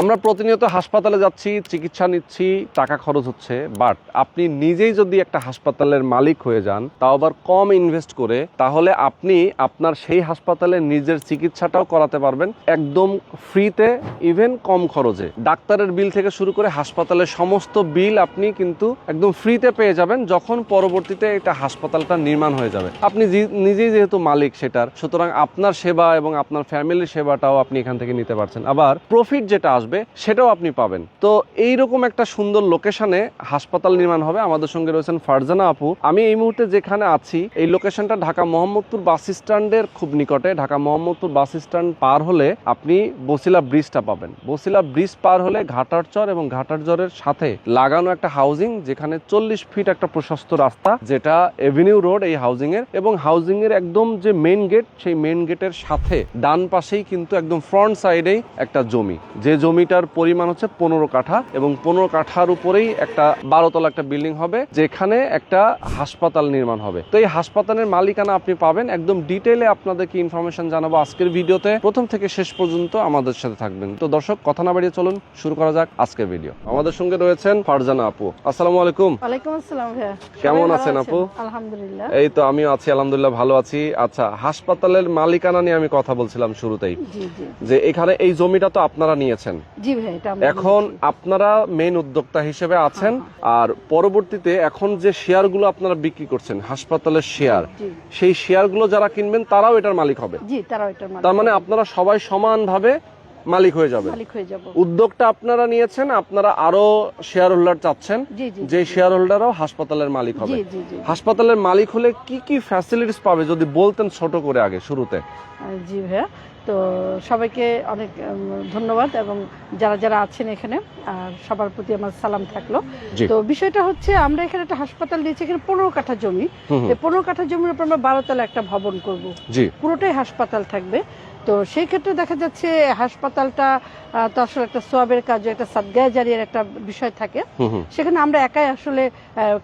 আমরা প্রতিনিয়ত হাসপাতালে যাচ্ছি, চিকিৎসা নিচ্ছি, টাকা খরচ হচ্ছে বাট আপনি নিজেই যদি একটা হাসপাতালের মালিক হয়ে যান, তাও আবার কম ইনভেস্ট করে, তাহলে আপনি আপনার সেই হাসপাতালে নিজের চিকিৎসাটাও করাতে পারবেন একদম ফ্রিতে ইভেন কম খরচে। ডাক্তারের বিল থেকে শুরু করে হাসপাতালের সমস্ত বিল আপনি কিন্তু একদম ফ্রিতে পেয়ে যাবেন যখন পরবর্তীতে এটা হাসপাতালটা নির্মাণ হয়ে যাবে। আপনি নিজেই যেহেতু মালিক সেটার, সুতরাং আপনার সেবা এবং আপনার ফ্যামিলির সেবাটাও আপনি এখান থেকে নিতে পারছেন। আবার প্রফিট যেটা আসবে, সেটাও আপনি পাবেন। তো এইরকম একটা সুন্দর লোকেশনে হাসপাতাল নির্মাণ হবে। আমাদের সঙ্গে রয়েছেন ফারজানা আপু। আমি এই মুহূর্তে যেখানে আছি, এই লোকেশনটা ঢাকা মোহাম্মদপুর বাস স্ট্যান্ডের খুব নিকটে। ঢাকা মোহাম্মদপুর বাস স্ট্যান্ড পার হলে আপনি বসিলা ব্রিজটা পাবেন। বসিলা ব্রিজ পার হলে ঘাটার চর এবং ঘাটার চরের সাথে লাগানো একটা হাউজিং, যেখানে চল্লিশ ফিট একটা প্রশস্ত রাস্তা, যেটা এভিনিউ রোড এই হাউজিং এর এবং হাউজিং এর একদম যে মেইন গেট, সেই মেইন গেটের সাথে ডান পাশেই কিন্তু একদম ফ্রন্ট সাইডেই একটা জমি। যে জমিটার পরিমাণ হচ্ছে পনেরো কাঠা এবং পনেরো কাঠার উপরেই একটা বারোতলা একটা বিল্ডিং হবে যেখানে একটা হাসপাতাল নির্মাণ হবে। তো এই হাসপাতালের মালিকানা আপনি পাবেন। একদম ডিটেইলে আপনাদেরকে ইনফরমেশন জানাব আজকের ভিডিওতে। প্রথম থেকে শেষ পর্যন্ত আমাদের সাথে থাকবেন। তো দর্শক কথা না বাড়িয়ে চলুন শুরু করা যাক আজকের ভিডিও। আমাদের সঙ্গে রয়েছেন ফারজানা আপু। আসসালামু আলাইকুম। ওয়ালাইকুম আসসালাম ভাইয়া। কেমন আছেন আপু? আলহামদুলিল্লাহ। এই তো আমিও আছি আলহামদুলিল্লাহ ভালো আছি। আচ্ছা হাসপাতালের মালিকানা নিয়ে আমি কথা বলছিলাম শুরুতেই। যে এখানে এই জমিটা তো আপনারা নিয়েছেন। জি ভাই এখন আপনারা মেইন উদ্যোক্তা হিসেবে আছেন আর পরবর্তীতে এখন যে শেয়ারগুলো আপনারা বিক্রি করছেন হাসপাতালের শেয়ার সেই শেয়ারগুলো যারা কিনবেন তারাও এটার মালিক হবে। জি মালিক তার মানে আপনারা সবাই সমানভাবে মালিক হয়ে যাব। উদ্যোগটা আপনারা নিয়েছেন আপনারা আরও শেয়ার হোল্ডার চাচ্ছেন যে শেয়ার হোল্ডারও হাসপাতালের মালিক হবে। হাসপাতালের মালিক হলে কি কি ফ্যাসিলিটিস পাবে যদি বলতেন ছোট করে আগে শুরুতে? জি ভাইয়া তো সবাইকে অনেক ধন্যবাদ এবং যারা যারা আছেন এখানে আর সবার প্রতি আমার সালাম থাকল। তো বিষয়টা হচ্ছে আমরা এখানে একটা হাসপাতাল দিয়েছি এখানে পনেরো কাঠা জমি। পনেরো কাঠা জমির উপর আমরা বারোতলা একটা ভবন করব। পুরোটাই হাসপাতাল থাকবে। তো সেই ক্ষেত্রে দেখা যাচ্ছে হাসপাতালটা তো আসলে একটা সোয়াবের কাজ একটা সাদগায় জারিয়ার একটা বিষয় থাকে। সেখানে আমরা একাই আসলে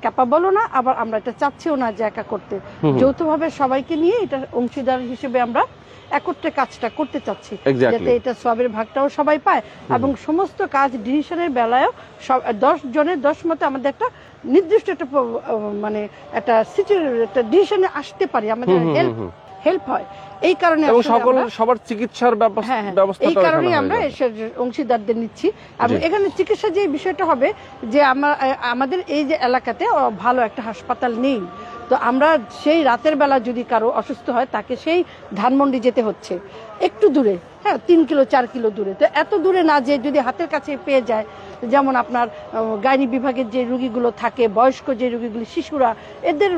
ক্যাপাবলও না আবার আমরা এটা চাচ্ছিও না যে একা করতে। যৌথভাবে সবাইকে নিয়ে এটা অংশীদার হিসেবে আমরা একত্রে কাজটা করতে চাচ্ছি। যাতে এটা সবের ভাগটাও সবাই পায় এবং সমস্ত কাজ ডিসিশনের বেলায়ও সব দশ জনের দশ মতে আমাদের একটা নির্দিষ্ট একটা মানে একটা সিচুয়েশন একটা ডিসিশনে আসতে পারি আমাদের হেল্প হেল্প হয়। এই কারণে এবং সকল সবার চিকিৎসার ব্যবস্থা হ্যাঁ হ্যাঁ। এই কারণেই আমরা অংশীদারদের নিচ্ছি। এবং এখানে চিকিৎসা যে বিষয়টা হবে যে আমরা আমাদের এই যে এলাকাতে ভালো একটা হাসপাতাল নেই। তো আমরা সেই রাতের বেলা যদি কারও অসুস্থ হয় তাকে সেই ধানমন্ডি যেতে হচ্ছে। একটু দূরে। হ্যাঁ তিন কিলো চার কিলো দূরে। তো এত দূরে না যে যদি হাতের কাছে পেয়ে যায় যেমন আপনার গাইনি বিভাগের যে রুগীগুলো থাকে বয়স্ক যে রুগীগুলো শিশুরা এদের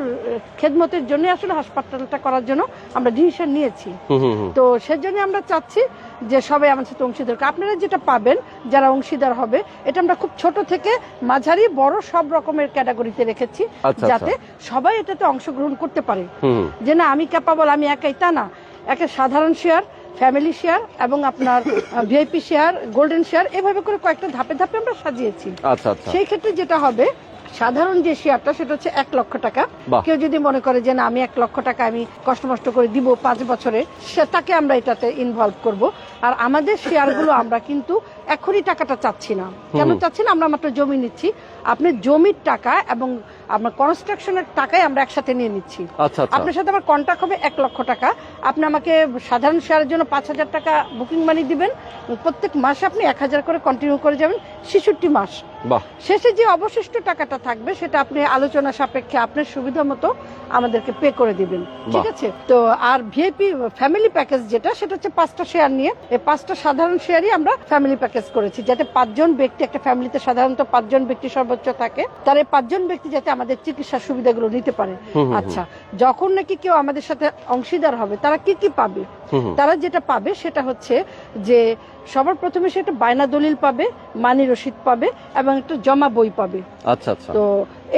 খেদমতের জন্য আসলে হাসপাতালটা করার জন্য আমরা ডিসিশন নিয়েছি। তো সেজন্য আমরা চাচ্ছি যে সবাই আমার সাথে অংশীদার আপনারা যেটা পাবেন যারা অংশীদার হবে এটা আমরা খুব ছোট থেকে মাঝারি বড় সব রকমের ক্যাটাগরিতে রেখেছি আচ্ছা, যাতে সবাই এটাতে অংশগ্রহণ করতে পারে। যে না আমি ক্যাপাবল আমি একাই তা না। একটা সাধারণ শেয়ার ফ্যামিলি শেয়ার এবং আপনার ভিআইপি শেয়ার গোল্ডেন শেয়ার এভাবে করে কয়েকটা ধাপে ধাপে আমরা সাজিয়েছি। আচ্ছা আচ্ছা। সেই ক্ষেত্রে যেটা হবে সাধারণ যে শেয়ারটা সেটা হচ্ছে এক লক্ষ টাকা। কেউ যদি মনে করে যে না আমি এক লক্ষ টাকা আমি কষ্ট মষ্ট করে দিব পাঁচ বছরে সে তাকে আমরা এটাতে ইনভলভ করব। আর আমাদের শেয়ারগুলো আমরা কিন্তু এখনই টাকাটা চাচ্ছি না। কেন চাচ্ছি না? আমরা মাত্র জমি নিচ্ছি। আপনি জমির টাকা এবং আপনার কনস্ট্রাকশনের টাকাই আমরা একসাথে নিয়ে নিচ্ছি। আচ্ছা আচ্ছা। আপনার সাথে আমার কন্ট্যাক্ট হবে এক লক্ষ টাকা। আপনি আমাকে সাধারণ শেয়ারের জন্য পাঁচ হাজার টাকা বুকিং মানি দিবেন। প্রত্যেক মাসে আপনি এক হাজার করে কন্টিনিউ করে যাবেন ছেষট্টি মাস। শেষে যে অবশিষ্ট টাকাটা থাকবে সেটা আপনি আলোচনা সাপেক্ষে আপনার সুবিধা মতো আমাদেরকে পে করে দিবেন। ঠিক আছে? তো আর ভিআইপি ফ্যামিলি প্যাকেজ যেটা সেটা হচ্ছে পাঁচটা শেয়ার নিয়ে। এই পাঁচটা সাধারণ শেয়ারই আমরা ফ্যামিলি প্যাকেজ করেছি। যাতে পাঁচজন ব্যক্তি একটা ফ্যামিলিতে সাধারণত পাঁচজন ব্যক্তি সর্বোচ্চ থাকে তার এই পাঁচজন ব্যক্তি যাতে আমাদের চিকিৎসা সুবিধাগুলো নিতে পারে। আচ্ছা যখন নাকি কেউ আমাদের সাথে অংশীদার হবে তারা কি কি পাবে তারা যেটা পাবে সেটা হচ্ছে যে সবার প্রথমে সে একটা বায়না দলিল পাবে মানি রসিদ পাবে এবং একটা জমা বই পাবে। আচ্ছা আচ্ছা। তো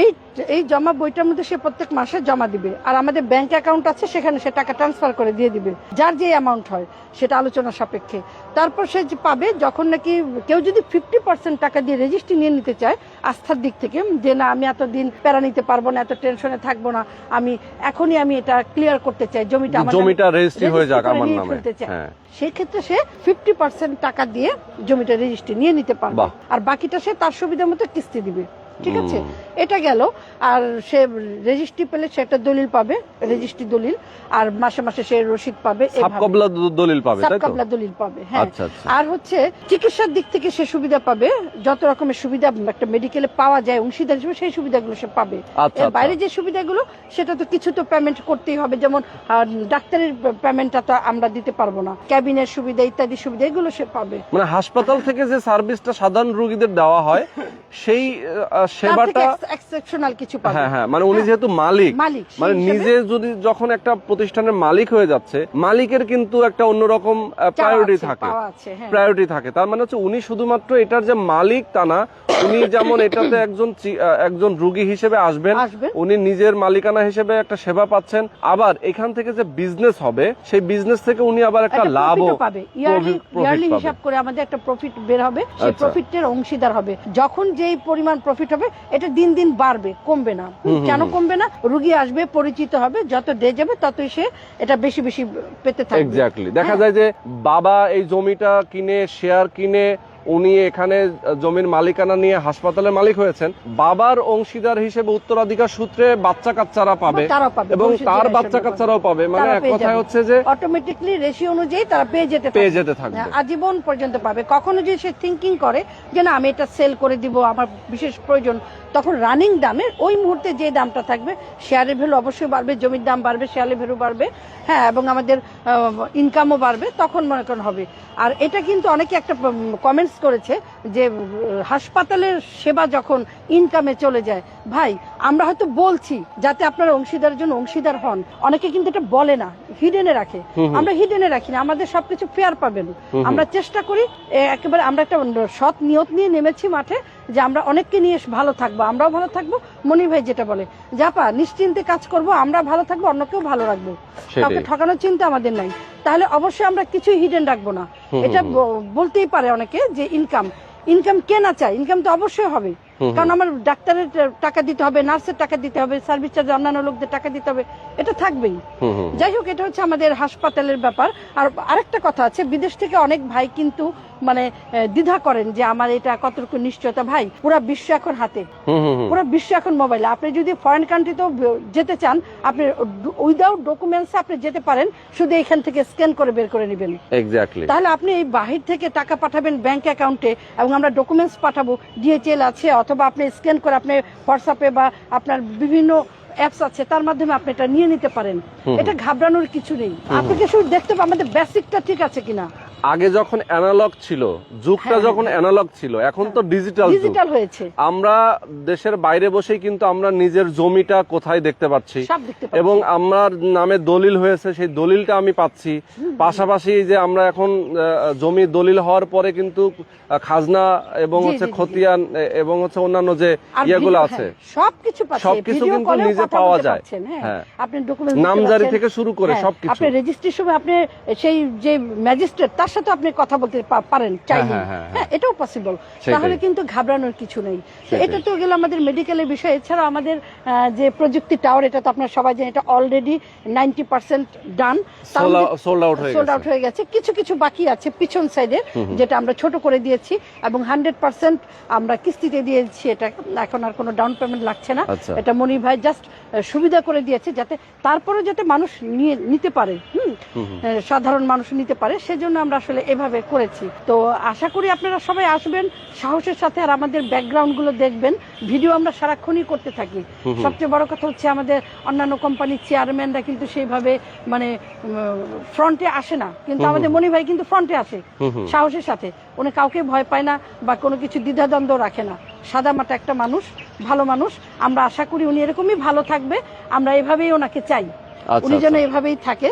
এই এই জমা বইটার মধ্যে সে প্রত্যেক মাসে জমা দিবে। আর আমাদের ব্যাংক অ্যাকাউন্ট আছে সেখানে সে টাকা ট্রান্সফার করে দিয়ে দিবে। যার যে অ্যামাউন্ট হয় সেটা আলোচনা সাপেক্ষে। তারপর সে পাবে যখন নাকি কেউ যদি ফিফটি পার্সেন্ট টাকা দিয়ে রেজিস্ট্রি নিয়ে নিতে চায় আস্থার দিক থেকে যে না আমি এতদিন প্যারা নিতে পারব না এত টেনশনে থাকব না আমি এখনই আমি এটা ক্লিয়ার করতে চাই জমিটা জমিটা রেজিস্ট্রি হয়ে যাক আমার নামে। হ্যাঁ। সেই ক্ষেত্রে সে ফিফটি পার্সেন্ট টাকা দিয়ে জমিটা রেজিস্ট্রি নিয়ে নিতে পারবে। আর বাকিটা সে তার সুবিধা মতো কিস্তি দিবে। ঠিক আছে? এটা গেল আর সে রেজিস্ট্রি পেলে সে একটা দলিল পাবে রেজিস্ট্রি দলিল আর মাসে মাসে সে রসিদ পাবে। সাবকবলা দলিল পাবে সাবকাবলা দলিল পাবে হ্যাঁ। আচ্ছা আচ্ছা। আর হচ্ছে চিকিৎসার দিক থেকে সে সুবিধা পাবে যত রকমের সুবিধা একটা মেডিকেলে পাওয়া যায় অংশীদার হিসেবে সেই সুবিধাগুলো সে পাবে। আচ্ছা। বাইরে যে সুবিধাগুলো সেটা তো কিছু তো পেমেন্ট করতেই হবে যেমন ডাক্তারের পেমেন্টটা তো আমরা দিতে পারব না। ক্যাবিনের সুবিধা ইত্যাদি সুবিধা এগুলো সে পাবে। মানে হাসপাতাল থেকে যে সার্ভিসটা সাধারণ রোগীদের দেওয়া হয় সেই সেবাটা এক্সেপশনাল কিছু পাবে হ্যাঁ হ্যাঁ মানে উনি যেহেতু মালিক মানে নিজে যদি যখন একটা প্রতিষ্ঠানের মালিক হয়ে যাচ্ছে মালিকের কিন্তু একটা অন্যরকম প্রায়োরিটি থাকে আছে, হ্যাঁ। প্রায়োরিটি থাকে তার মানে হচ্ছে উনি শুধুমাত্র এটার যে মালিক তা না উনি যেমন এটাতে একজন একজন রুগী হিসেবে আসবেন। উনি নিজের মালিকানা হিসেবে একটা সেবা পাচ্ছেন আবার এখান থেকে যে বিজনেস হবে সেই বিজনেস থেকে উনি আবার একটা লাভও পাবে ইয়ারলি। হিসাব করে আমাদের একটা প্রফিট বের হবে সেই আচ্ছা। প্রফিটের অংশীদার হবে যখন যেই পরিমাণ প্রফিট হবে এটা দিন দিন বাড়বে কমবে না। কেন কমবে না? রুগী আসবে পরিচিত হবে যত ডে যাবে ততই সে এটা বেশি বেশি পেতে থাকবে। এক্স্যাক্টলি দেখা হ্যাঁ। যায় যে বাবা এই জমিটা কিনে শেয়ার কিনে উনি এখানে জমির মালিকানা নিয়ে হাসপাতালের মালিক হয়েছেন। বাবার অংশীদার হিসেবে উত্তরাধিকার সূত্রে বাচ্চা কাচ্চারা পাবে এবং তার বাচ্চা কাচ্চারাও পাবে। মানে এক কথায় হচ্ছে যে অটোমেটিকলি রেশিও অনুযায়ী তারা পেয়ে যেতে পেয়ে যেতে থাকবে। হ্যাঁ, আজীবন পর্যন্ত পাবে। কখনো যদি সে থিঙ্কিং করে যে না আমি এটা সেল করে দিব আমার বিশেষ প্রয়োজন তখন রানিং দামে ওই মুহূর্তে যে দামটা থাকবে শেয়ারের ভ্যালু অবশ্যই বাড়বে, জমির দাম বাড়বে শেয়ারের ভ্যালু বাড়বে হ্যাঁ এবং আমাদের ইনকামও বাড়বে, তখন মনে করেন হবে। আর এটা কিন্তু অনেকে একটা কমেন্টস করেছে যে হাসপাতালের সেবা যখন ইনকামে চলে যায় ভাই আমরা হয়তো বলছি যাতে আপনারা অংশীদারের জন্য অংশীদার হন। অনেকে কিন্তু এটা বলে না হিডেনে রাখে। আমরা হিডেনে রাখি না আমাদের সবকিছু ফেয়ার পাবেন। আমরা চেষ্টা করি একেবারে আমরা একটা সৎ নিয়ত নিয়ে নেমেছি মাঠে যে আমরা অনেককে নিয়ে ভালো থাকব আমরাও ভালো থাকব মনি ভাই যেটা বলে জাপা নিশ্চিন্তে কাজ করব আমরা ভালো থাকব অন্যকেও ভালো রাখব। কাউকে ঠকানোর চিন্তা আমাদের নাই। তাহলে অবশ্যই আমরা কিছুই হিডেন রাখব না। এটা বলতেই পারে অনেকে যে ইনকাম ইনকাম কে না চায়? ইনকাম তো অবশ্যই হবে। কারণ আমার ডাক্তারের টাকা দিতে হবে নার্সের টাকা দিতে হবে সার্ভিস চার্জ অন্যান্য লোকদের টাকা দিতে হবে এটা থাকবেই। যাই হোক এটা হচ্ছে আমাদের হাসপাতালের ব্যাপার। আর আরেকটা কথা আছে বিদেশ থেকে অনেক ভাই কিন্তু মানে দ্বিধা করেন যে আমার এটা কতটুকু নিশ্চয়তা ভাই? পুরো বিশ্ব এখন হাতে। পুরো বিশ্ব এখন মোবাইলে আপনি যদি ফরেন কান্ট্রিতেও যেতে চান আপনি উইদাউট ডকুমেন্টস আপনি যেতে পারেন শুধু এখান থেকে স্ক্যান করে বের করে নেবেন। এক্স্যাক্টলি তাহলে আপনি এই বাহির থেকে টাকা পাঠাবেন ব্যাংক অ্যাকাউন্টে এবং আমরা ডকুমেন্টস পাঠাবো ডিএচএল আছে অথবা আপনি স্ক্যান করে আপনি হোয়াটসঅ্যাপে বা আপনার বিভিন্ন অ্যাপস আছে তার মাধ্যমে আপনি এটা নিয়ে নিতে পারেন। এটা ঘাবড়ানোর কিছু নেই। আপনাকে শুধু দেখতে আমাদের বেসিকটা ঠিক আছে কিনা? আগে যখন অ্যানালগ ছিল যুগটা হ্যাঁ, যখন অ্যানালগ ছিল এখন তো ডিজিটাল ডিজিটাল হয়েছে আমরা দেশের বাইরে বসেই কিন্তু আমরা নিজের জমিটা কোথায় দেখতে পাচ্ছি। এবং আমার নামে দলিল হয়েছে সেই দলিলটা আমি পাচ্ছি পাশাপাশি যে আমরা এখন জমি দলিল হওয়ার পরে কিন্তু খাজনা এবং হচ্ছে। খতিয়ান এবং হচ্ছে অন্যান্য যে ইয়েগুলো আছে হ্যাঁ, সবকিছু সবকিছু কিন্তু নিজে পাওয়া যায়। হ্যাঁ হ্যাঁ। আপনি ডকুমেন্ট নামজারি থেকে শুরু করে সবকিছু। আপনি রেজিস্ট্রির সময় আপনি সেই যে ম্যাজিস্ট্রেট তার সাথে আপনি কথা বলতে পারেন চাইলে। হ্যাঁ, হ্যাঁ, হ্যাঁ। এটাও পসিবল। তাহলে কিন্তু ঘাবড়ানোর কিছু নেই। এটা তো গেল আমাদের মেডিকেলের বিষয়। এছাড়া আমাদের যে প্রযুক্তি টাওয়ার এটা তো আপনার সবাই জানেন এটা already ninety percent done sold out হয়ে গেছে। হয়ে কিছু কিছু বাকি আছে পিছন সাইডে যেটা আমরা ছোট করে দিয়েছি এবং হান্ড্রেড পার্সেন্ট আমরা কিস্তিতে দিয়েছি। এটা এখন আর কোনো ডাউন পেমেন্ট লাগছে না। আচ্ছা। এটা মনি ভাই জাস্ট সুবিধা করে দিয়েছে যাতে তারপরে যাতে মানুষ নিয়ে নিতে পারে। সাধারণ মানুষ নিতে পারে সেজন্য আমরা আসলে এভাবে করেছি। তো আশা করি আপনারা সবাই আসবেন সাহসের সাথে আর আমাদের ব্যাকগ্রাউন্ডগুলো দেখবেন ভিডিও আমরা সারাক্ষণই করতে থাকি। সবচেয়ে বড় কথা হচ্ছে আমাদের অন্যান্য কোম্পানির চেয়ারম্যানরা কিন্তু সেইভাবে মানে ফ্রন্টে আসে না। কিন্তু আমাদের মনি ভাই কিন্তু ফ্রন্টে আসে সাহসের সাথে। উনি কাউকে ভয় পায় না বা কোনো কিছু দ্বিধাদ্বন্দ্ব রাখে না। সাদা মাটা একটা মানুষ ভালো মানুষ। আমরা আশা করি উনি এরকমই ভালো থাকবে আমরা এভাবেই ওনাকে চাই। উনি যেন আচ্ছা। এভাবেই থাকে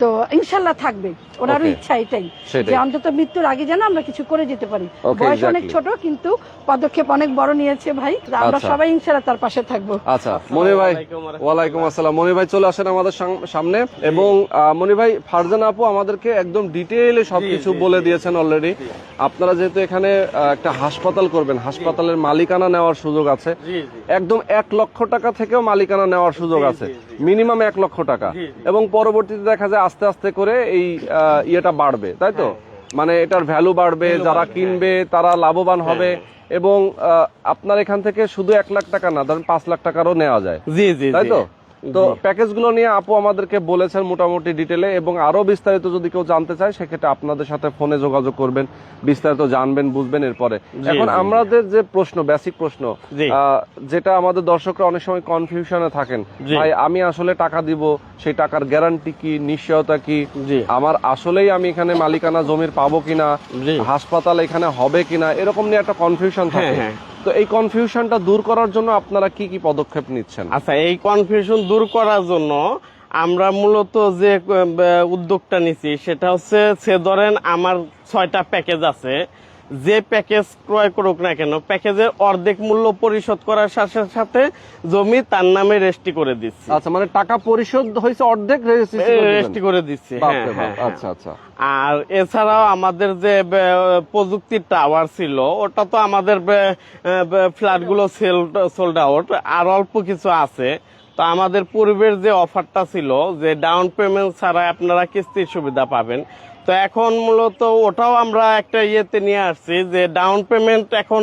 তো ইনশাল্লাহ থাকবে। ওনারও ইচ্ছা এটাই যে অন্তত মৃত্যুর আগে যেন আমরা কিছু করে যেতে পারি। বয়স অনেক ছোট কিন্তু পদক্ষেপ অনেক বড় নিয়েছে ভাই। আমরা আচ্ছা। সবাই ইনশাল্লাহ তার পাশে থাকব। আচ্ছা মনি ভাই ওয়ালাইকুম আসসালাম। মনি ভাই চলে আসেন আমাদের সামনে। এবং মনি ভাই ফারজান আপু আমাদেরকে একদম ডিটেইলে সবকিছু বলে দিয়েছেন অলরেডি আপনারা যেহেতু এখানে একটা হাসপাতাল করবেন হাসপাতালের মালিকানা নেওয়ার সুযোগ আছে। একদম এক লক্ষ টাকা থেকেও মালিকানা নেওয়ার সুযোগ আছে। মিনিমাম এক লক্ষ টাকা। এবং পরবর্তীতে দেখা যায় আস্তে আস্তে করে এই ইয়েটা বাড়বে তাই তো? মানে এটার ভ্যালু বাড়বে যারা কিনবে তারা লাভবান হবে। হ্যাঁ। এবং আহ, আপনার এখান থেকে শুধু এক লাখ টাকা না ধরেন পাঁচ লাখ টাকারও নেওয়া যায়। জি জি তাই তো? তো। প্যাকেজগুলো নিয়ে আপু আমাদেরকে বলেছেন মোটামুটি ডিটেলে এবং আরও বিস্তারিত যদি কেউ জানতে চায় সেক্ষেত্রে আপনাদের সাথে ফোনে যোগাযোগ করবেন বিস্তারিত জানবেন বুঝবেন এরপরে। এখন আমাদের যে প্রশ্ন বেসিক প্রশ্ন যেটা আমাদের দর্শকরা অনেক সময় কনফিউশনে থাকেন ভাই আমি আসলে টাকা দিব সেই টাকার গ্যারান্টি কি নিশ্চয়তা কি? আমার আসলেই আমি এখানে মালিকানা জমির পাবো কিনা? হাসপাতাল এখানে হবে কিনা? এরকম নিয়ে একটা কনফিউশন থাকে। হ্যাঁ, হ্যাঁ। তো এই কনফিউশনটা দূর করার জন্য আপনারা কি কি পদক্ষেপ নিচ্ছেন? আচ্ছা এই কনফিউশন দূর করার জন্য আমরা মূলত যে উদ্যোগটা নিছি, সেটা হচ্ছে সে ধরেন আমার ছয়টা প্যাকেজ আছে যে প্যাকেজ ক্রয় করুক না কেন প্যাকেজের অর্ধেক মূল্য পরিশোধ করার সাথে সাথে জমি তার নামে রেস্টি করে দিচ্ছি। আচ্ছা মানে টাকা পরিশোধ হয়েছে অর্ধেক রেজিস্ট্রেশন করে দিচ্ছি হ্যাঁ, হ্যাঁ। আচ্ছা আচ্ছা। আর এছাড়াও আমাদের যে প্রযুক্তির টাওয়ার ছিল ওটা তো আমাদের ফ্ল্যাটগুলো সেল সোল্ড আউট আর অল্প কিছু আছে। তো আমাদের পূর্বের যে অফারটা ছিল যে ডাউন পেমেন্ট ছাড়া আপনারা কিস্তির সুবিধা পাবেন তো এখন মূলত ওটাও আমরা একটা ইয়েতে নিয়ে আসছি যে ডাউন পেমেন্ট এখন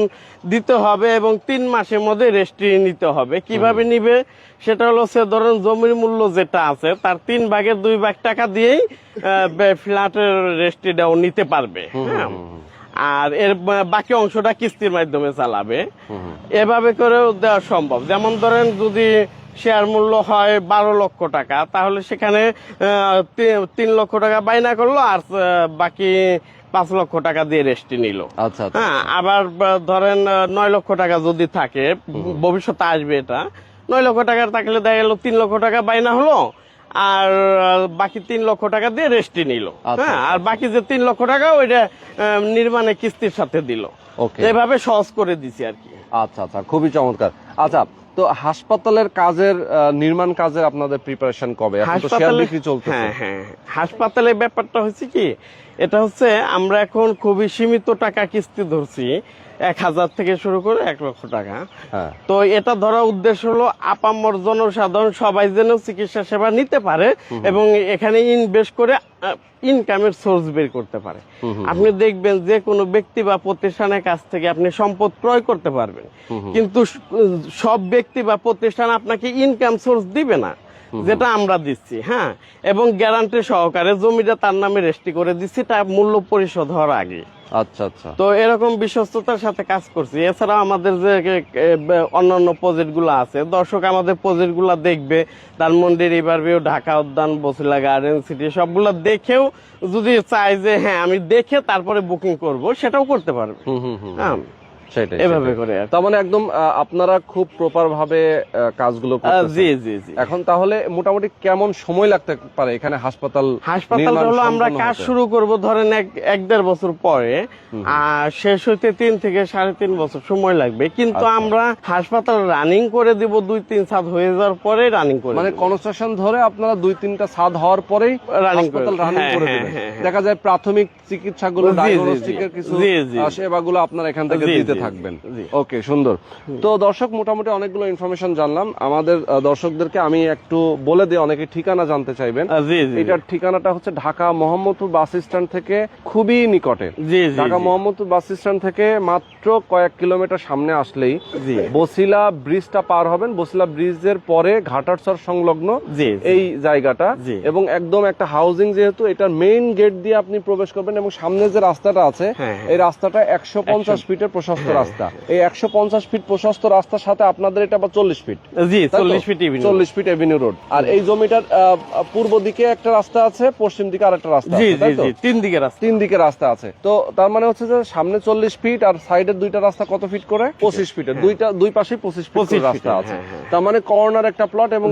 দিতে হবে এবং তিন মাসের মধ্যে রেস্ট্রি নিতে হবে। কীভাবে নিবে? সেটা হলো সে ধরেন জমির মূল্য যেটা আছে তার তিন ভাগের দুই ভাগ টাকা দিয়েই ফ্ল্যাটের রেস্ট্রিটাও নিতে পারবে। হ্যাঁ? আর এর বাকি অংশটা কিস্তির মাধ্যমে চালাবে। এভাবে করেও দেওয়া সম্ভব। যেমন ধরেন যদি শেয়ার মূল্য হয় বারো লক্ষ টাকা। তাহলে সেখানে তিন লক্ষ টাকা বাইনা করল আর বাকি পাঁচ লক্ষ টাকা দিয়ে রেস্টি নিল। আচ্ছা আচ্ছা হ্যাঁ আবার ধরেন নয় লক্ষ টাকা যদি থাকে ভবিষ্যতে আসবে এটা নয় লক্ষ টাকার থাকলে দেখা গেল তিন লক্ষ টাকা বাইনা হলো আর বাকি তিন লক্ষ টাকা দিয়ে রেস্টি নিল। আচ্ছা, হ্যাঁ আচ্ছা। আর বাকি যে তিন লক্ষ টাকা ওইটা নির্মাণে কিস্তির সাথে দিল। এভাবে সহজ করে দিছি আর কি। আচ্ছা আচ্ছা খুবই চমৎকার। আচ্ছা তো হাসপাতালের কাজের নির্মাণ কাজের আপনাদের প্রিপারেশন কবে? এখন তো শেয়ার বিক্রি চলতেছে। হ্যাঁ হ্যাঁ হাসপাতালের ব্যাপারটা হচ্ছে কি এটা হচ্ছে আমরা এখন খুবই সীমিত টাকা কিস্তি ধরছি। এক হাজার থেকে শুরু করে এক লক্ষ টাকা। হ্যাঁ। তো এটা ধরার উদ্দেশ্য হলো আপামর জনসাধারণ সবাই যেন চিকিৎসা সেবা নিতে পারে এবং এখানে ইনভেস্ট করে ইনকামের সোর্স বের করতে পারে। আপনি দেখবেন যে কোনো ব্যক্তি বা প্রতিষ্ঠানের কাছ থেকে আপনি সম্পদ ক্রয় করতে পারবেন। কিন্তু সব ব্যক্তি বা প্রতিষ্ঠান আপনাকে ইনকাম সোর্স দিবে না। যেটা আমরা দিচ্ছি হ্যাঁ? এবং গ্যারান্টি সহকারে জমিটা তার নামে রেস্টি করে দিচ্ছি তার মূল্য পরিশোধ হওয়ার আগে। আচ্ছা আচ্ছা। তো এরকম বিশ্বস্ততার সাথে কাজ করছি। এছাড়া আমাদের যে অন্যান্য প্রজেক্টগুলো আছে দর্শক আমাদের প্রজেক্টগুলা দেখবে ধানমন্ডি রিভার ভিউ ঢাকা উদ্যান বসিলা গার্ডেন সিটি সবগুলো দেখেও যদি চায় যে হ্যাঁ আমি দেখে তারপরে বুকিং করব সেটাও করতে পারবে। হুম হুম হুম। হ্যাঁ? সেটাই এভাবে করে তার মানে একদম আপনারা খুব প্রপার ভাবে কাজগুলো জি জি জি। এখন তাহলে মোটামুটি কেমন সময় লাগতে পারে এখানে হাসপাতাল হাসপাতাল হলো আমরা কাজ শুরু করব ধরেন এক এক দেড় বছর পরে। আর শেষ হইতে তিন থেকে সাড়ে তিন বছর সময় লাগবে। কিন্তু আচ্ছা। আমরা হাসপাতাল রানিং করে দিব দুই তিন সাত হয়ে যাওয়ার পরে রানিং করে মানে। কনস্ট্রাকশন ধরে আপনারা দুই তিনটা ছাদ হওয়ার পরেই রানিং হ্যাঁ, করে হ্যাঁ, দেবেন। হ্যাঁ, হ্যাঁ। দেখা যায় প্রাথমিক চিকিৎসাগুলো। ডায়াগনস্টিকের কিছু সেবাগুলো আপনারা এখান থেকে দিতে থাকবেন। ওকে সুন্দর। তো দর্শক মোটামুটি অনেকগুলো ইনফরমেশন জানলাম। আমাদের দর্শকদেরকে আমি একটু বলে দিই অনেকে ঠিকানা জানতে চাইবেন। এটার ঠিকানাটা হচ্ছে ঢাকা মোহাম্মদপুর বাস স্ট্যান্ড থেকে খুবই নিকটে। ঢাকা মোহাম্মদপুর বাস স্ট্যান্ড থেকে মাত্র কয়েক কিলোমিটার সামনে আসলেই বসিলা ব্রিজটা পার হবেন। বসিলা ব্রিজের পরে ঘাটারচর সংলগ্ন। এই জায়গাটা। এবং একদম একটা হাউজিং যেহেতু এটার মেইন গেট দিয়ে আপনি প্রবেশ করবেন এবং সামনে যে রাস্তাটা আছে হ্যাঁ, হ্যাঁ। এই রাস্তাটা একশো পঞ্চাশ ফিটের প্রশস্ত রাস্তা। এই একশো পঞ্চাশ ফিট প্রশস্ত রাস্তার সাথে আপনাদের এটা বা চল্লিশ ফিট। জি চল্লিশ ফিট চল্লিশ ফিট এভিনিউ রোড আর এই জমিটার পূর্ব দিকে একটা রাস্তা আছে পশ্চিম দিকে আরেকটা রাস্তা জি জি তিন দিকে রাস্তা। তিন দিকে রাস্তা আছে। তো তার মানে হচ্ছে যে সামনে চল্লিশ ফিট আর সাইডের দুইটা রাস্তা কত ফিট করে? পঁচিশ ফিটের দুইটা দুই পাশে পঁচিশ ফিট রাস্তা আছে। হ্যাঁ, হ্যাঁ। তার মানে কর্নার একটা প্লট এবং।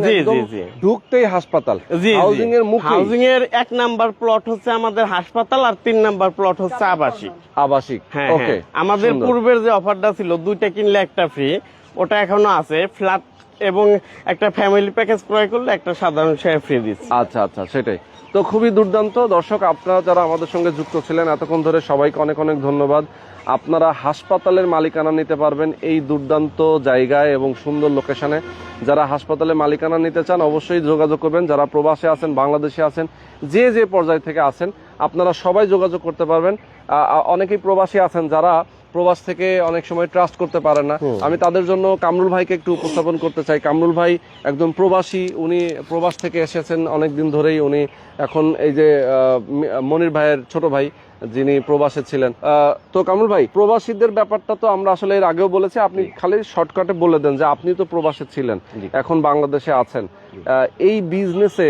ঢুকতেই হাসপাতাল। হাউজিং এর মুখে। হাউজিং এর এক নাম্বার প্লট হচ্ছে আমাদের হাসপাতাল আর তিন নাম্বার প্লট হচ্ছে আবাসিক। আবাসিক। হ্যাঁ ওকে হ্যাঁ। আমাদের পূর্বের যে অফারটা ছিল, দুইটা কিনলে একটা ফ্রি ওটা এখনও আছে। ফ্ল্যাট এবং একটা ফ্যামিলি প্যাকেজ ক্রয় করলে একটা সাধারণ শেয়ার ফ্রি দিচ্ছি। আচ্ছা আচ্ছা সেটাই। তো খুবই দুর্দান্ত। দর্শক, আপনারা যারা আমাদের সঙ্গে যুক্ত ছিলেন, এতক্ষণ ধরে সবাইকে অনেক অনেক ধন্যবাদ। আপনারা হাসপাতালের মালিকানা নিতে পারবেন এই দুর্দান্ত জায়গায় এবং সুন্দর লোকেশনে যারা হাসপাতালে মালিকানা নিতে চান, অবশ্যই যোগাযোগ করবেন। যারা প্রবাসে আছেন, বাংলাদেশে আছেন, যে যে পর্যায় থেকে আছেন, আপনারা সবাই যোগাযোগ করতে পারবেন। অনেকেই প্রবাসী আছেন যারা প্রবাস থেকে অনেক সময় ট্রাস্ট করতে পারে না। আমি তাদের জন্য কামরুল ভাইকে একটু উপস্থাপন করতে চাই। কামরুল ভাই একজন প্রবাসী উনি প্রবাস থেকে এসেছেন অনেক দিন ধরেই। উনি এখন এই যে মনির ভাইয়ের ছোট ভাই যিনি প্রবাসে ছিলেন। আহ, তো কামরুল ভাই প্রবাসীদের ব্যাপারটা তো আমরা আসলে এর আগেও বলেছি। আপনি খালি শর্টকাটে বলে দেন যে আপনি তো প্রবাসে ছিলেন এখন বাংলাদেশে আছেন। এই বিজনেসে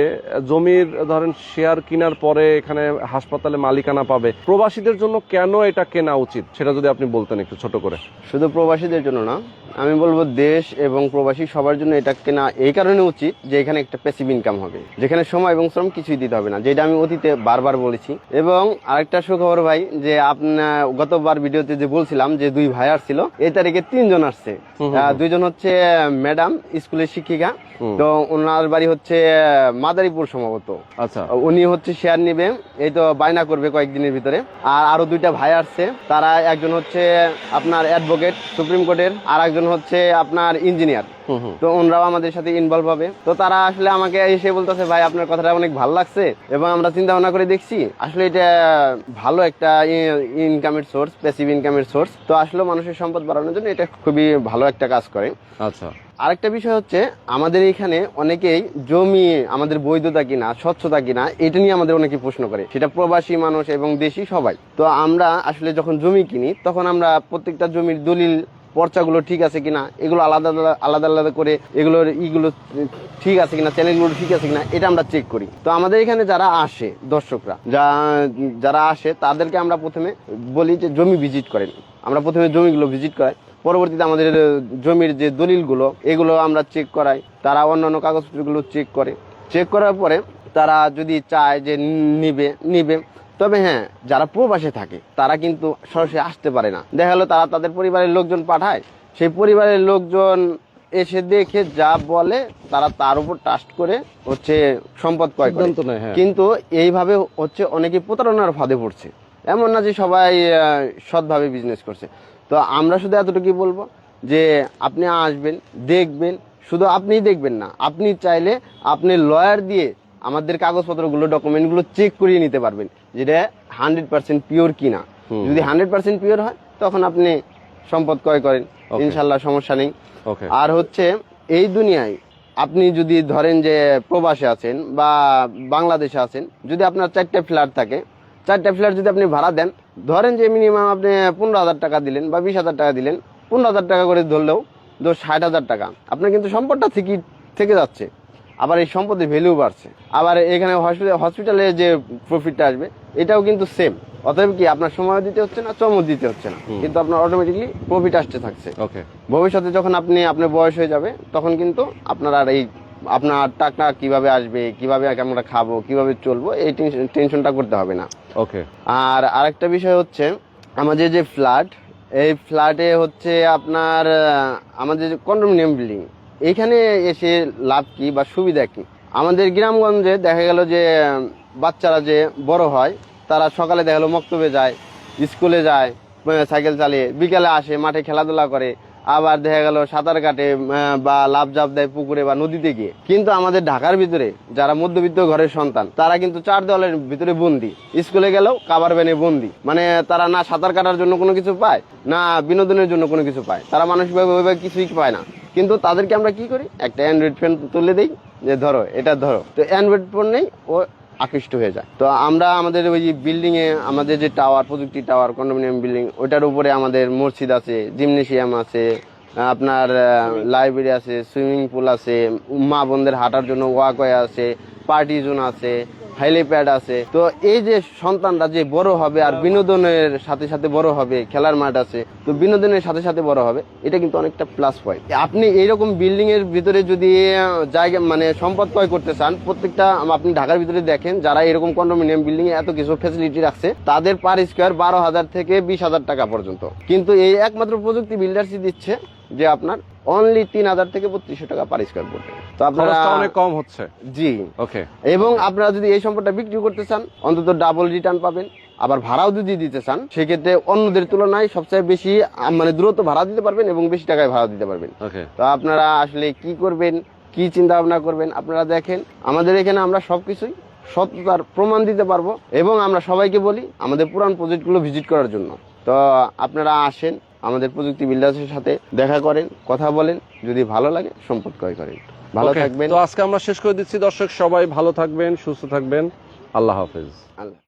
জমির ধরেন শেয়ার কেনার পরে এখানে হাসপাতালে মালিকানা পাবে। প্রবাসীদের জন্য কেন এটা কেনা উচিত? সেটা যদি আপনি বলতেন একটু ছোট করে। শুধু প্রবাসীদের জন্য না আমি বলব দেশ এবং প্রবাসী সবার জন্য এটা কেনা এই কারণে উচিত যে এখানে একটা প্যাসিভ ইনকাম হবে। যেখানে সময় এবং শ্রম কিছুই দিতে হবে না যেটা আমি অতীতে বারবার বলেছি। এবং আরেকটা সুখবর ভাই যে আপনার গতবার ভিডিওতে যে বলছিলাম যে দুই ভাই আসছিল এই তারিখে তিনজন আসছে। দুইজন হচ্ছে ম্যাডাম স্কুলের শিক্ষিকা। তো ওনার বাড়ি হচ্ছে মাদারীপুর সম্ভবত। আচ্ছা। উনি হচ্ছে শেয়ার নিবে এই তো বায়না করবে কয়েকদিনের ভিতরে। আর আরও দুইটা ভাই আসছে তারা একজন হচ্ছে আপনার অ্যাডভোকেট সুপ্রিম কোর্টের আর একজন হচ্ছে আপনার ইঞ্জিনিয়ার তো ওনরাও আমাদের সাথে ইনভলভ হবে। তো তারা আসলে আমাকে এসে বলতেছে ভাই আপনার কথাটা অনেক ভালো লাগছে এবং আমরা চিন্তা ভাবনা করে দেখছি। আসলে এটা ভালো একটা ইনকামের সোর্স প্যাসিভ ইনকামের সোর্স তো আসলে মানুষের সম্পদ বাড়ানোর জন্য এটা খুবই ভালো একটা কাজ করে। আচ্ছা। আরেকটা বিষয় হচ্ছে, আমাদের এখানে অনেকেই জমি আমাদের বৈধতা কিনা, স্বচ্ছতা কিনা, এটা নিয়ে আমাদের অনেকে প্রশ্ন করে। সেটা প্রবাসী মানুষ এবং দেশি সবাই। তো আমরা আসলে যখন জমি কিনি, তখন আমরা প্রত্যেকটা জমির দলিল, পর্চাগুলো ঠিক আছে কিনা, এগুলো আলাদা আলাদা আলাদা করে এগুলোর ইগুলো ঠিক আছে কিনা, চ্যানেলগুলো ঠিক আছে কিনা, এটা আমরা চেক করি। তো আমাদের এখানে যারা আসে, দর্শকরা, যা, যারা আসে, তাদেরকে আমরা প্রথমে বলি যে জমি ভিজিট করেন। আমরা প্রথমে জমিগুলো ভিজিট করাই। পরবর্তীতে আমাদের জমির যে দলিলগুলো এগুলো আমরা চেক করাই। তারা অন্যান্য কাগজপত্রগুলো চেক করে। চেক করার পরে তারা যদি চায় যে নিবে নিবে তবে হ্যাঁ যারা প্রবাসে থাকে তারা কিন্তু সরাসরি আসতে পারে না। দেখা গেলো তারা তাদের পরিবারের লোকজন পাঠায়। সেই পরিবারের লোকজন এসে দেখে যা বলে তারা তার উপর ট্রাস্ট করে হচ্ছে সম্পদ ক্রয় করে। হ্যাঁ। কিন্তু এইভাবে হচ্ছে অনেকে প্রতারণার ফাঁদে পড়ছে। এমন না যে সবাই সৎভাবে বিজনেস করছে। তো আমরা শুধু এতটুকুই বলব যে আপনি আসবেন দেখবেন শুধু আপনিই দেখবেন না আপনি চাইলে আপনি লয়ার দিয়ে আমাদের কাগজপত্রগুলো ডকুমেন্টগুলো চেক করিয়ে নিতে পারবেন যেটা হান্ড্রেড পার্সেন্ট পিওর কিনা। যদি হান্ড্রেড পার্সেন্ট পিওর হয় তখন আপনি সম্পদ ক্রয় করেন। ইনশাল্লাহ সমস্যা নেই। আর হচ্ছে এই দুনিয়ায় আপনি যদি ধরেন যে প্রবাসে আছেন বা বাংলাদেশে আছেন যদি আপনার চারটে ফ্ল্যাট থাকে চারটে ফ্ল্যাট যদি আপনি ভাড়া দেন ধরেন যে মিনিমাম আপনি পনেরো হাজার টাকা দিলেন বা বিশ হাজার টাকা দিলেন পনেরো হাজার টাকা করে ধরলেও ধর ষাট হাজার টাকা। আপনার কিন্তু সম্পদটা থেকে থেকে যাচ্ছে আবার এই সম্পদের ভ্যালু বাড়ছে। আবার এখানে হসপিটাল হসপিটালে যে প্রফিটটা আসবে এটাও কিন্তু সেম অতএব কি আপনার সময় দিতে হচ্ছে না চমক দিতে হচ্ছে না। কিন্তু আপনার অটোমেটিকলি প্রফিট আসতে থাকছে। ওকে ভবিষ্যতে যখন আপনি আপনার বয়স হয়ে যাবে তখন কিন্তু আপনার আর এই আপনার টাকা কীভাবে আসবে কীভাবে আমরা খাব কীভাবে চলবো এই টেনশন- টেনশনটা করতে হবে না। ওকে। আর আরেকটা বিষয় হচ্ছে আমাদের যে ফ্ল্যাট এই ফ্ল্যাটে হচ্ছে আপনার আমাদের যে কন্ডোমিনিয়াম বিল্ডিং এইখানে এসে লাভ কি বা সুবিধা কি? আমাদের গ্রামগঞ্জে দেখা গেল যে বাচ্চারা যে বড় হয় তারা সকালে দেখা গেলো মক্তবে যায় স্কুলে যায় সাইকেল চালিয়ে বিকালে আসে মাঠে খেলাধুলা করে আবার দেখা গেল সাঁতার কাটে বা লাভ জাপ দেয় পুকুরে বা নদীতে গিয়ে। কিন্তু আমাদের ঢাকার ভিতরে যারা মধ্যবিত্ত ঘরের সন্তান, তারা কিন্তু চার দেওয়ালের ভিতরে বন্দি। স্কুলে গেলেও কাবার ভ্যানে বন্দি। মানে তারা না সাঁতার কাটার জন্য কোনো কিছু পায়, না বিনোদনের জন্য কোনো কিছু পায়। তারা মানসিকভাবে ওইভাবে কিছুই পায় না। কিন্তু তাদেরকে আমরা কি করি? একটা অ্যান্ড্রয়েড ফোন তুলে দিই, যে ধরো, এটা ধরো। তো অ্যান্ড্রয়েড ফোন নেই, ও আকৃষ্ট হয়ে যায়। তো আমরা আমাদের ওই বিল্ডিং এ, আমাদের যে টাওয়ার প্রযুক্তি টাওয়ার কন্ডোমিনিয়াম বিল্ডিং ওইটার উপরে আমাদের মসজিদ আছে জিমনেশিয়াম আছে, আপনার লাইব্রেরি আছে সুইমিং পুল আছে, মা বোনদের হাঁটার জন্য ওয়াকওয়ে আছে পার্টি জোন আছে হেলিপ্যাড আছে। তো এই যে সন্তানরা যে বড় হবে আর বিনোদনের সাথে সাথে বড় হবে, খেলার মাঠ আছে, তো বিনোদনের সাথে সাথে বড় হবে, এটা কিন্তু অনেকটা প্লাস পয়েন্ট আপনি এইরকম বিল্ডিং এর ভিতরে যদি জায়গা মানে সম্পদ ক্রয় করতে চান, প্রত্যেকটা আপনি ঢাকার ভিতরে দেখেন, যারা এরকম কন্ডোমিনিয়াম বিল্ডিং এ এত কিছু ফ্যাসিলিটি রাখছে, তাদের পার স্কোয়ার বারো হাজার থেকে বিশ হাজার টাকা পর্যন্ত। কিন্তু এই একমাত্র প্রযুক্তি বিল্ডার্সই দিচ্ছে যে আপনার অনলি তিন হাজার থেকে বত্রিশশো টাকা পার স্কোয়ার ফুটে তো আপনারা অনেক কম হচ্ছে। জি। ওকে এবং আপনারা যদি এই সম্পদটা বিক্রি করতে চান অন্তত ডাবল রিটার্ন পাবেন। আবার ভাড়াও যদি দিতে চান সেক্ষেত্রে অন্যদের তুলনায় সবচেয়ে বেশি মানে দ্রুত ভাড়া দিতে পারবেন এবং বেশি টাকায় ভাড়া দিতে পারবেন। তো আপনারা আসলে কি করবেন কি চিন্তা ভাবনা করবেন আপনারা দেখেন। আমাদের এখানে আমরা সবকিছুই সত্যতার প্রমাণ দিতে পারব এবং আমরা সবাইকে বলি আমাদের পুরান প্রজেক্টগুলো ভিজিট করার জন্য। তো আপনারা আসেন আমাদের প্রযুক্তি বিল্ডার্সের সাথে দেখা করেন কথা বলেন যদি ভালো লাগে সম্পদ ক্রয় করেন। ভালো থাকবেন। তো আজকে আমরা শেষ করে দিচ্ছি। দর্শক সবাই ভালো থাকবেন সুস্থ থাকবেন। আল্লাহ হাফেজ। আল্লাহ